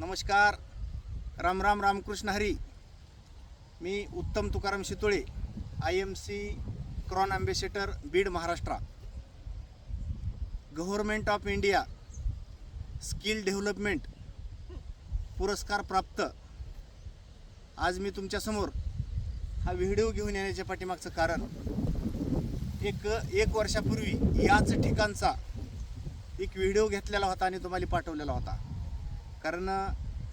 नमस्कार. राम राम रामकृष्ण हरी. मी Uttam Tukaram Shitole I M C crown ambassador Beed Maharashtra. Government of India skill development पुरस्कार प्राप्त. आज मी तुमच्यासमोर हा व्हिडिओ घेऊन येण्याच्या पाठीमागचं कारण एक एक वर्षापूर्वी याच ठिकाणचा एक व्हिडिओ घेतलेला होता आणि तुम्हाला पाठवलेला होता. कारण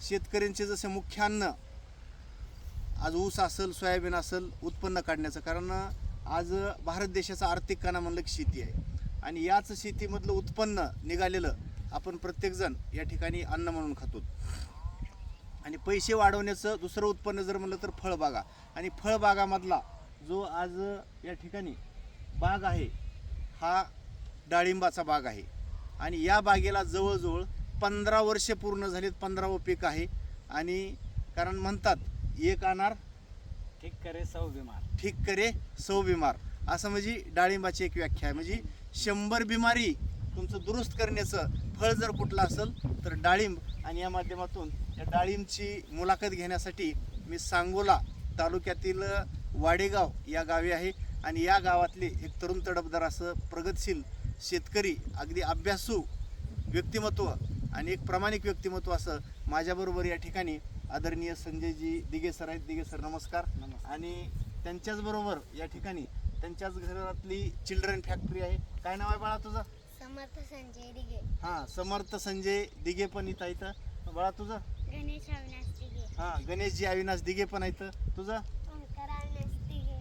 शेतकऱ्यांचे जसे मुख्य अन्न आज ऊस असेल सोयाबीन असेल उत्पन्न काढण्याचं कारण आज भारत देशाचा आर्थिक कणा म्हणलं की शेती आहे. आणि याच शेतीमधलं उत्पन्न निघालेलं आपण प्रत्येकजण या ठिकाणी अन्न म्हणून खातो. आणि पैसे वाढवण्याचं दुसरं उत्पन्न जर म्हणलं तर फळबागा. आणि फळबागामधला जो आज या ठिकाणी बाग आहे हा डाळिंबाचा बाग आहे. आणि या बागेला जवळजवळ पंधरा वर्षे पूर्ण झालीत पंधरावं पीक आहे. आणि कारण म्हणतात एक अनार ठीक करे सौ बीमार. ठीक करे सौ बिमार. असं म्हणजे डाळिंबाची एक व्याख्या आहे. म्हणजे शंभर बिमारी तुमचं दुरुस्त करण्याचं फळ जर कुठलं असेल तर डाळिंब आणि या माध्यमातून या डाळिंबची मुलाखत घेण्यासाठी मी सांगोला तालुक्यातील वाडेगाव या गावी आहे. आणि या गावातले एक तरुण तडफदार असं प्रगतशील शेतकरी अगदी अभ्यासू व्यक्तिमत्व आणि एक प्रामाणिक व्यक्तिमत्व असं माझ्याबरोबर या ठिकाणी आदरणीय संजयजी दिगे सर आहेत. दिगे सर नमस्कार. आणि त्यांच्याच बरोबर या ठिकाणी त्यांच्याच घरातली चिल्ड्रन फॅक्टरी आहे. काय नाव आहे बाळा तुझं? समर्थ संजय दिघे हां समर्थ संजय दिघे पण इथं इथं बाळा तुझं? गणेश अविनाश हां गणेशजी अविनाश दिघे पण आहेत. तुझं?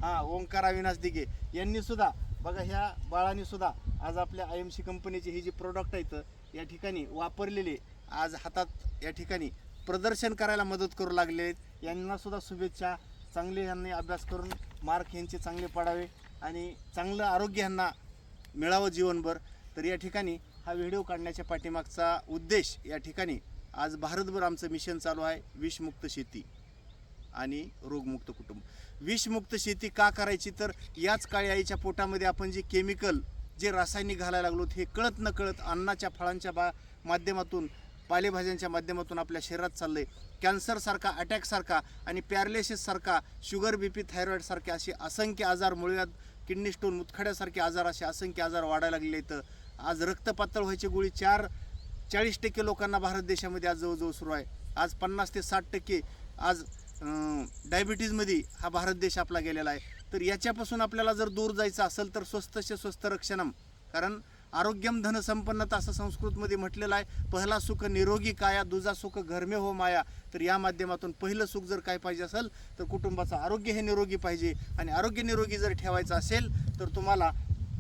हां ओंकार अविनाश दिघे यांनी सुद्धा बघा ह्या बाळांनी सुद्धा आज आपल्या आय एम सी कंपनीची ही जी प्रोडक्ट आहेत या ठिकाणी वापरलेले आज हातात या ठिकाणी प्रदर्शन करायला मदत करू लागले आहेत. यांनासुद्धा शुभेच्छा. चांगले यांनी अभ्यास करून मार्क यांचे चांगले पडावे आणि चांगलं आरोग्य यांना मिळावं जीवनभर. तर या ठिकाणी हा व्हिडिओ काढण्याच्या पाठीमागचा उद्देश या ठिकाणी आज भारतभर आमचं मिशन चालू आहे विषमुक्त शेती आणि रोगमुक्त कुटुंब. विषमुक्त शेती का करायची? तर याच काळी आईच्या पोटामध्ये आपण जे केमिकल जे रासायनिक घालायला लागलो हे कळत न कळत अन्नाच्या फळांच्या बा माध्यमातून पालेभाज्यांच्या माध्यमातून आपल्या शरीरात चाललं आहे कॅन्सरसारखा अटॅकसारखा आणि पॅरालिसिससारखा शुगर बी पी थायरॉईडसारखे असे असंख्य आजार मुळव्यात किडनी स्टोन मुतखड्यासारखे आजार असे असंख्य आजार वाढायला लागले आहेत. आज रक्तपातळ व्हायची गोळी चार चाळीस टक्के लोकांना भारत देशामध्ये आज जवळजवळ सुरू आहे. आज पन्नास ते साठ टक्के आज डायबिटीजमध्ये हा भारत देश आपला गेलेला आहे. तर याच्यापासून आपल्याला जर दूर जायचं असेल तर स्वस्तचे स्वस्त रक्षणम. कारण आरोग्यम धनसंपन्नता असं संस्कृतमध्ये म्हटलेलं आहे. पहिला सुख निरोगी काया दुजा सुख घरमे हो माया. तर या माध्यमातून पहिलं सुख जर काय पाहिजे असेल तर कुटुंबाचं आरोग्य हे निरोगी पाहिजे. आणि आरोग्य निरोगी जर ठेवायचं असेल तर तुम्हाला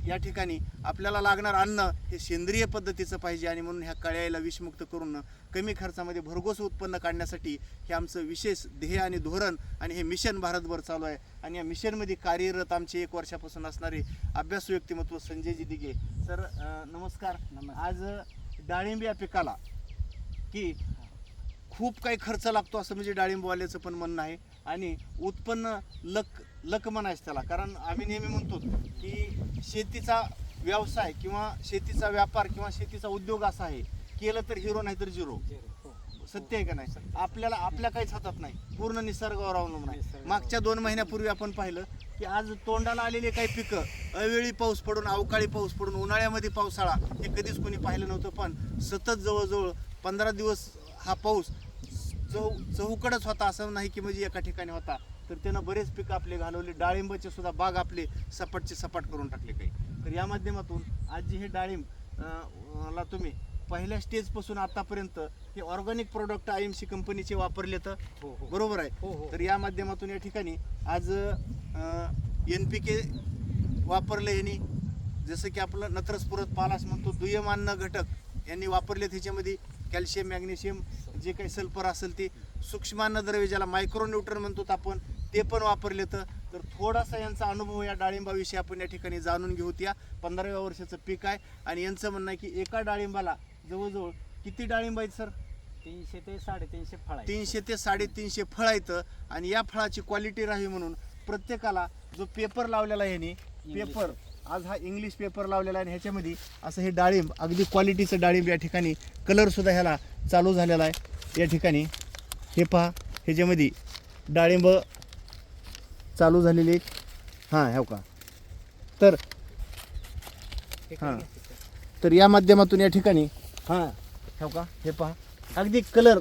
या ठिकाणी आपल्याला लागणार अन्न हे सेंद्रिय पद्धतीचं पाहिजे आणि म्हणून ह्या कळ्याला विषमुक्त करून कमी खर्चामध्ये भरघोस उत्पन्न काढण्यासाठी हे आमचं विशेष ध्येय आणि धोरण आणि हे मिशन भारतभर चालू आहे. आणि या मिशनमध्ये कार्यरत आमचे एक वर्षापासून असणारे अभ्यासू व्यक्तिमत्व संजयजी दिघे. सर नमस्कार. आज डाळिंब या पिकाला की खूप काही खर्च लागतो असं म्हणजे डाळिंबवाल्याचं पण म्हणणं आहे. आणि उत्पन्न लक लक म्हणायचं त्याला. कारण आम्ही नेहमी म्हणतो की शेतीचा व्यवसाय किंवा शेतीचा व्यापार किंवा शेतीचा उद्योग असा आहे केलं तर हिरो नाही तर झिरो हो. सत्य आहे का नाही? आपल्याला आपल्या काहीच हातात नाही. पूर्ण निसर्गावर अवलंबून आहे. मागच्या दोन महिन्यापूर्वी आपण पाहिलं की आज तोंडाला आलेले काही पिकं अवेळी पाऊस पडून अवकाळी पाऊस पडून उन्हाळ्यामध्ये पावसाळा हे कधीच कोणी पाहिलं नव्हतं. पण सतत जवळजवळ पंधरा दिवस हा पाऊस चौ चौकडच होता असं नाही की म्हणजे एका ठिकाणी होता. तर त्यानं बरेच पिकं आपले घालवले. डाळिंबाचे सुद्धा बाग आपले सपाटचे सपाट करून टाकले काही. तर या माध्यमातून आज जे हे डाळिंब ला तुम्ही पहिल्या स्टेजपासून आतापर्यंत हे organic product I M C कंपनीचे वापरले तर हो, हो. बरोबर आहे. हो, हो. तर या माध्यमातून या ठिकाणी आज एन पी के वापरलं यांनी. जसं की आपलं नत्रस्फुरत पालास म्हणतो दुय्यम अन्न घटक यांनी वापरले. त्याच्यामध्ये कॅल्शियम मॅग्नेशियम जे काही सल्फर असेल ते. सूक्ष्म अन्नद्रव्य ज्याला मायक्रोन्यूट्रन म्हणतो आपण ते पण वापरले तर तर थोडासा यांचा अनुभव या डाळिंबाविषयी आपण या ठिकाणी जाणून घेऊत या पंधराव्या वर्षाचं पीक आहे आणि यांचं म्हणणं आहे की एका डाळिंबाला जवळजवळ किती डाळिंब आहेत सर? तीनशे ते साडेतीनशे फळ तीनशे ते साडेतीनशे फळ आहेत आणि या फळाची क्वालिटी राहावी म्हणून प्रत्येकाला जो पेपर लावलेला आहे यांनी पेपर आज हा इंग्लिश पेपर लावलेला आहे आणि ह्याच्यामध्ये असं हे डाळिंब अगदी क्वालिटीचं डाळिंब या ठिकाणी कलर सुद्धा ह्याला चालू झालेला आहे. या ठिकाणी हे पहा ह्याच्यामध्ये डाळिंब चालू झालेले आहेत हां ह्या का? तर हां. तर या माध्यमातून या ठिकाणी हां ह्या का? हे पहा. अगदी कलर